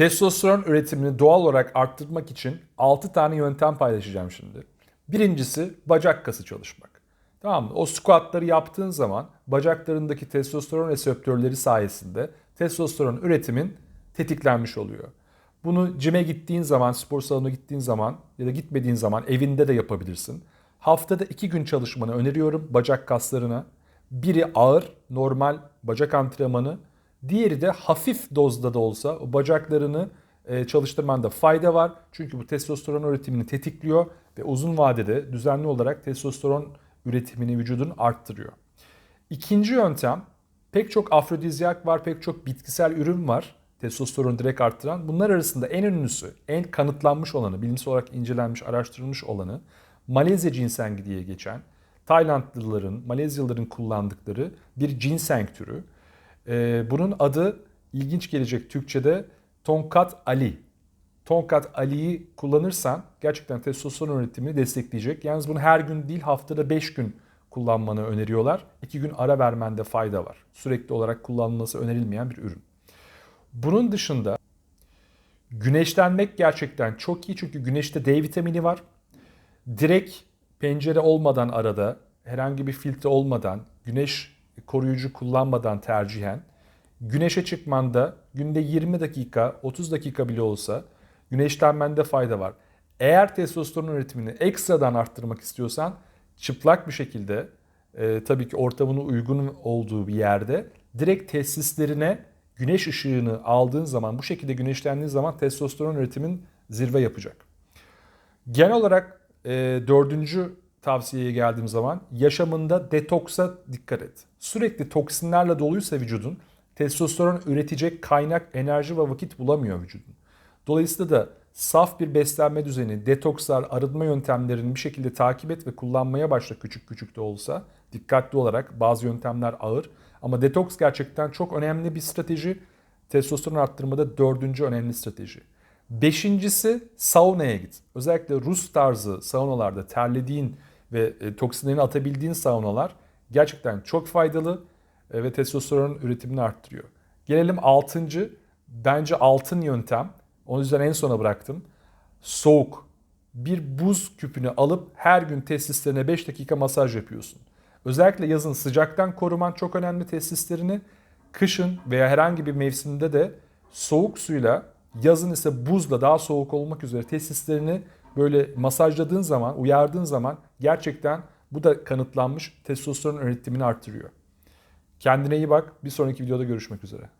Testosteron üretimini doğal olarak arttırmak için 6 tane yöntem paylaşacağım şimdi. Birincisi bacak kası çalışmak. Tamam mı? O squatları yaptığın zaman bacaklarındaki testosteron reseptörleri sayesinde testosteron üretimin tetiklenmiş oluyor. Bunu cime gittiğin zaman, spor salonuna gittiğin zaman ya da gitmediğin zaman evinde de yapabilirsin. Haftada iki gün çalışmanı öneriyorum bacak kaslarına. Biri ağır, normal bacak antrenmanı. Diğeri de hafif dozda da olsa o bacaklarını e, çalıştırmanda fayda var. Çünkü bu testosteron üretimini tetikliyor ve uzun vadede düzenli olarak testosteron üretimini vücudun arttırıyor. İkinci yöntem pek çok afrodizyak var, pek çok bitkisel ürün var testosteronu direkt arttıran. Bunlar arasında en ünlüsü, en kanıtlanmış olanı, bilimsel olarak incelenmiş, araştırılmış olanı Malezya cinsengi diye geçen Taylandlıların, Malezyalıların kullandıkları bir ginseng türü. Ee, bunun adı ilginç gelecek Türkçe'de Tonkat Ali. Tonkat Ali'yi kullanırsan gerçekten testosteron üretimini destekleyecek. Yalnız bunu her gün değil haftada 5 gün kullanmanı öneriyorlar. 2 gün ara vermende fayda var. Sürekli olarak kullanılması önerilmeyen bir ürün. Bunun dışında güneşlenmek gerçekten çok iyi çünkü güneşte D vitamini var. Direkt pencere olmadan arada herhangi bir filtre olmadan güneş koruyucu kullanmadan tercihen güneşe çıkmanda günde 20 dakika 30 dakika bile olsa güneşlenmende fayda var. Eğer testosteron üretimini ekstradan arttırmak istiyorsan çıplak bir şekilde e, tabii ki ortamının uygun olduğu bir yerde direkt testislerine güneş ışığını aldığın zaman bu şekilde güneşlendiğin zaman testosteron üretimin zirve yapacak. Genel olarak e, dördüncü tavsiyeye geldiğim zaman yaşamında detoksa dikkat et. Sürekli toksinlerle doluysa vücudun testosteron üretecek kaynak, enerji ve vakit bulamıyor vücudun. Dolayısıyla da saf bir beslenme düzeni, detokslar, arınma yöntemlerini bir şekilde takip et ve kullanmaya başla küçük küçük de olsa. Dikkatli olarak bazı yöntemler ağır ama detoks gerçekten çok önemli bir strateji. Testosteron arttırmada dördüncü önemli strateji. Beşincisi saunaya git. Özellikle Rus tarzı saunalarda terlediğin ve e, toksinlerini atabildiğin saunalar gerçekten çok faydalı e, ve testosteron üretimini arttırıyor. Gelelim altıncı, bence altın yöntem. Onu yüzden en sona bıraktım. Soğuk. Bir buz küpünü alıp her gün testislerine 5 dakika masaj yapıyorsun. Özellikle yazın sıcaktan koruman çok önemli testislerini. Kışın veya herhangi bir mevsimde de soğuk suyla yazın ise buzla daha soğuk olmak üzere testislerini böyle masajladığın zaman, uyardığın zaman gerçekten bu da kanıtlanmış testosteron üretimini artırıyor. Kendine iyi bak. Bir sonraki videoda görüşmek üzere.